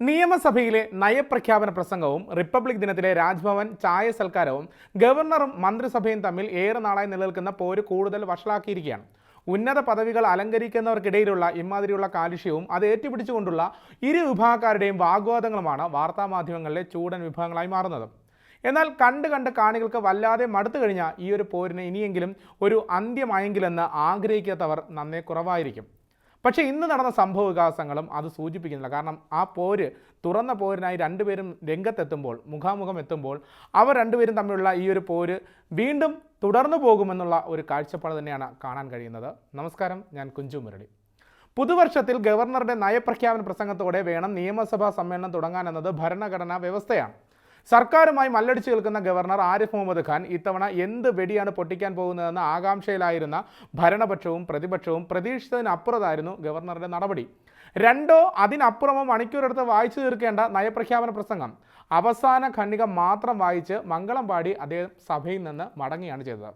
നിയമസഭയിലെ നയപ്രഖ്യാപന പ്രസംഗവും റിപ്പബ്ലിക് ദിനത്തിലെ രാജ്ഭവൻ ചായ സൽക്കാരവും ഗവർണറും മന്ത്രിസഭയും തമ്മിൽ ഏറെ നാളായി നിലനിൽക്കുന്ന പോര് കൂടുതൽ വഷളാക്കിയിരിക്കുകയാണ്. ഉന്നത പദവികൾ അലങ്കരിക്കുന്നവർക്കിടയിലുള്ള ഇമാതിരിയുള്ള കാലുഷ്യവും അത് ഏറ്റുപിടിച്ചുകൊണ്ടുള്ള ഇരു വിഭാഗക്കാരുടെയും വാഗ്വാദങ്ങളുമാണ് വാർത്താമാധ്യമങ്ങളിലെ ചൂടൻ വിഭാഗങ്ങളായി മാറുന്നത്. എന്നാൽ കണ്ട് കണ്ട് കാണികൾക്ക് വല്ലാതെ മടുത്തു കഴിഞ്ഞാൽ ഈ ഒരു പോരിന് ഇനിയെങ്കിലും ഒരു അന്ത്യമായെങ്കിലെന്ന് ആഗ്രഹിക്കാത്തവർ നന്നേ കുറവായിരിക്കും. പക്ഷേ ഇന്ന് നടന്ന സംഭവ വികാസങ്ങളും അത് സൂചിപ്പിക്കുന്നില്ല. കാരണം ആ പോര് തുറന്ന പോരിനായി രണ്ടുപേരും രംഗത്തെത്തുമ്പോൾ മുഖാമുഖം എത്തുമ്പോൾ അവർ രണ്ടുപേരും തമ്മിലുള്ള ഈ ഒരു പോര് വീണ്ടും തുടർന്നു പോകുമെന്നുള്ള ഒരു കാഴ്ചപ്പാട് തന്നെയാണ് കാണാൻ കഴിയുന്നത്. നമസ്കാരം ഞാൻ കുഞ്ചു മുരളി. പുതുവർഷത്തിൽ ഗവർണറുടെ നയപ്രഖ്യാപന പ്രസംഗത്തോടെ വേണം നിയമസഭാ സമ്മേളനം തുടങ്ങാനെന്നത് ഭരണഘടനാ വ്യവസ്ഥയാണ്. സർക്കാരുമായി മല്ലടിച്ചു നിൽക്കുന്ന ഗവർണർ ആരിഫ് മുഹമ്മദ് ഖാൻ ഇത്തവണ എന്ത് വെടിയാണ് പൊട്ടിക്കാൻ പോകുന്നതെന്ന ആകാംക്ഷയിലായിരുന്ന ഭരണപക്ഷവും പ്രതിപക്ഷവും പ്രതീക്ഷിച്ചതിനപ്പുറത്തായിരുന്നു ഗവർണറുടെ നടപടി. രണ്ടോ അതിനപ്പുറമോ മണിക്കൂറെടുത്ത് വായിച്ചു തീർക്കേണ്ട നയപ്രഖ്യാപന പ്രസംഗം. അവസാന ഖണ്ഡിക മാത്രം വായിച്ച് മംഗളം പാടി അദ്ദേഹം സഭയിൽ നിന്ന് മടങ്ങുകയാണ് ചെയ്തത്.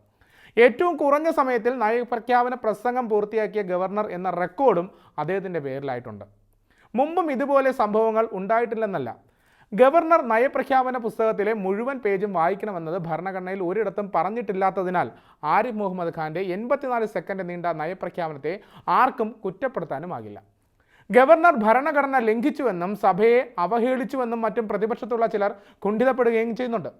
ഏറ്റവും കുറഞ്ഞ സമയത്തിൽ നയപ്രഖ്യാപന പ്രസംഗം പൂർത്തിയാക്കിയ ഗവർണർ എന്ന റെക്കോർഡും അദ്ദേഹത്തിന്റെ പേരിലായിട്ടുണ്ട്. മുമ്പും ഇതുപോലെ സംഭവങ്ങൾ ഉണ്ടായിട്ടില്ലെന്നല്ല. ഗവർണർ നയപ്രഖ്യാപന പുസ്തകത്തിലെ മുഴുവൻ പേജും വായിക്കണമെന്നത് ഭരണഘടനയിൽ ഒരിടത്തും പറഞ്ഞിട്ടില്ലാത്തതിനാൽ ആരിഫ് മുഹമ്മദ് ഖാന്റെ എൺപത്തിനാല് സെക്കൻഡ് നീണ്ട നയപ്രഖ്യാപനത്തെ ആർക്കും കുറ്റപ്പെടുത്താനുമാകില്ല ഗവർണർ ഭരണഘടന ലംഘിച്ചുവെന്നും സഭയെ അവഹേളിച്ചുവെന്നും മറ്റും പ്രതിപക്ഷത്തുള്ള ചിലർ കുണ്ഠിതപ്പെടുകയും ചെയ്യുന്നുണ്ട്.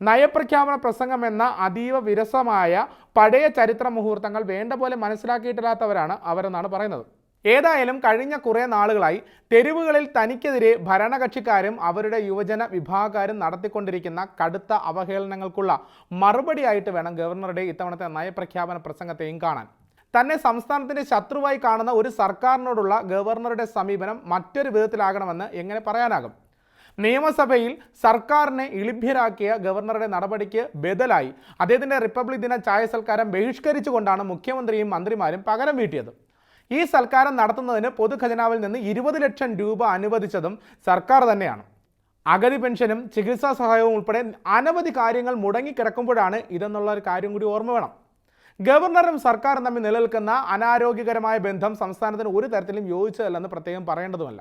നയപ്രഖ്യാപന പ്രസംഗം എന്ന അതീവ വിരസമായ പഴയ ചരിത്ര മുഹൂർത്തങ്ങൾ വേണ്ട പോലെ മനസ്സിലാക്കിയിട്ടില്ലാത്തവരാണ് അവരെന്നാണ് പറയുന്നത്. ഏതായാലും കഴിഞ്ഞ കുറേ നാളുകളായി തെരുവുകളിൽ തനിക്കെതിരെ ഭരണകക്ഷിക്കാരും അവരുടെ യുവജന വിഭാഗക്കാരും നടത്തിക്കൊണ്ടിരിക്കുന്ന കടുത്ത അവഹേളനങ്ങൾക്കുള്ള മറുപടിയായിട്ട് വേണം ഗവർണറുടെ ഇത്തവണത്തെ നയപ്രഖ്യാപന പ്രസംഗത്തെയും കാണാൻ. തന്നെ സംസ്ഥാനത്തിന്റെ ശത്രുവായി കാണുന്ന ഒരു സർക്കാരിനോടുള്ള ഗവർണറുടെ സമീപനം മറ്റൊരു വിധത്തിലാകണമെന്ന് എങ്ങനെ പറയാനാകും? നിയമസഭയിൽ സർക്കാരിനെ ഇളിഭ്യരാക്കിയ ഗവർണറുടെ നടപടിക്ക് ബദലായി. അദ്ദേഹത്തിന്റെ റിപ്പബ്ലിക് ദിന ചായ സൽക്കാരം ബഹിഷ്കരിച്ചുകൊണ്ടാണ് മുഖ്യമന്ത്രിയും മന്ത്രിമാരും പകരം വീട്ടിയത്. ഈ സൽക്കാരം നടത്തുന്നതിന് പൊതുഖജനാവിൽ നിന്ന് ഇരുപത് ലക്ഷം രൂപ അനുവദിച്ചതും സർക്കാർ തന്നെയാണ്. അഗതി പെൻഷനും ചികിത്സാ സഹായവും ഉൾപ്പെടെ അനവധി കാര്യങ്ങൾ മുടങ്ങിക്കിടക്കുമ്പോഴാണ് ഇതെന്നുള്ള ഒരു കാര്യം കൂടി ഓർമ്മ വേണം. ഗവർണറും സർക്കാരും തമ്മിൽ നിലനിൽക്കുന്ന അനാരോഗ്യകരമായ ബന്ധം സംസ്ഥാനത്തിന് ഒരു തരത്തിലും യോജിച്ചതല്ലെന്ന് പ്രത്യേകം പറയേണ്ടതുമല്ല.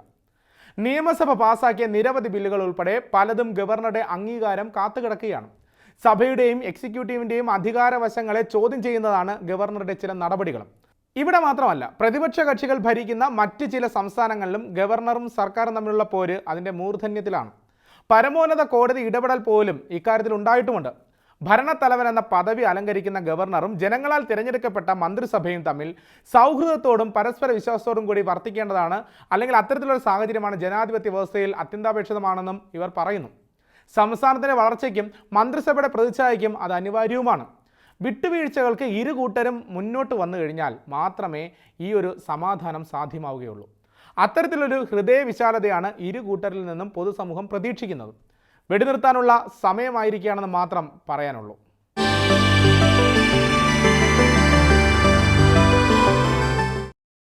നിയമസഭ പാസാക്കിയ നിരവധി ബില്ലുകൾ ഉൾപ്പെടെ പലതും ഗവർണറുടെ അംഗീകാരം കാത്തുകിടക്കുകയാണ്. സഭയുടെയും എക്സിക്യൂട്ടീവിന്റെയും അധികാരവശങ്ങളെ ചോദ്യം ചെയ്യുന്നതാണ് ഗവർണറുടെ ചില നടപടികളും. ഇവിടെ മാത്രമല്ല പ്രതിപക്ഷ കക്ഷികൾ ഭരിക്കുന്ന മറ്റ് ചില സംസ്ഥാനങ്ങളിലും ഗവർണറും സർക്കാരും തമ്മിലുള്ള പോര് അതിന്റെ മൂർധന്യത്തിലാണ്. പരമോന്നത കോടതി ഇടപെടൽ പോലും ഇക്കാര്യത്തിൽ ഉണ്ടായിട്ടുമുണ്ട്. ഭരണത്തലവൻ എന്ന പദവി അലങ്കരിക്കുന്ന ഗവർണറും ജനങ്ങളാൽ തിരഞ്ഞെടുക്കപ്പെട്ട മന്ത്രിസഭയും തമ്മിൽ സൗഹൃദത്തോടും പരസ്പര വിശ്വാസത്തോടും കൂടി വർത്തിക്കേണ്ടതാണ് അല്ലെങ്കിൽ അത്തരത്തിലുള്ള സാഹചര്യമാണ് ജനാധിപത്യ വ്യവസ്ഥയിൽ അത്യന്താപേക്ഷിതമാണെന്നും ഇവർ പറയുന്നു. സംസ്ഥാനത്തിന്റെ വളർച്ചയ്ക്കും മന്ത്രിസഭയുടെ പ്രതിച്ഛായയ്ക്കും അത് അനിവാര്യവുമാണ്. വിട്ടുവീഴ്ചകൾക്ക് ഇരു കൂട്ടരും മുന്നോട്ട് വന്നു കഴിഞ്ഞാൽ മാത്രമേ ഈ ഒരു സമാധാനം സാധ്യമാവുകയുള്ളൂ. അത്തരത്തിലൊരു ഹൃദയവിശാലതയാണ് ഇരു കൂട്ടരിൽ നിന്നും പൊതുസമൂഹം പ്രതീക്ഷിക്കുന്നത്. വെടിനിർത്താനുള്ള സമയമായിരിക്കുകയാണെന്ന് മാത്രം പറയാനുള്ളൂ.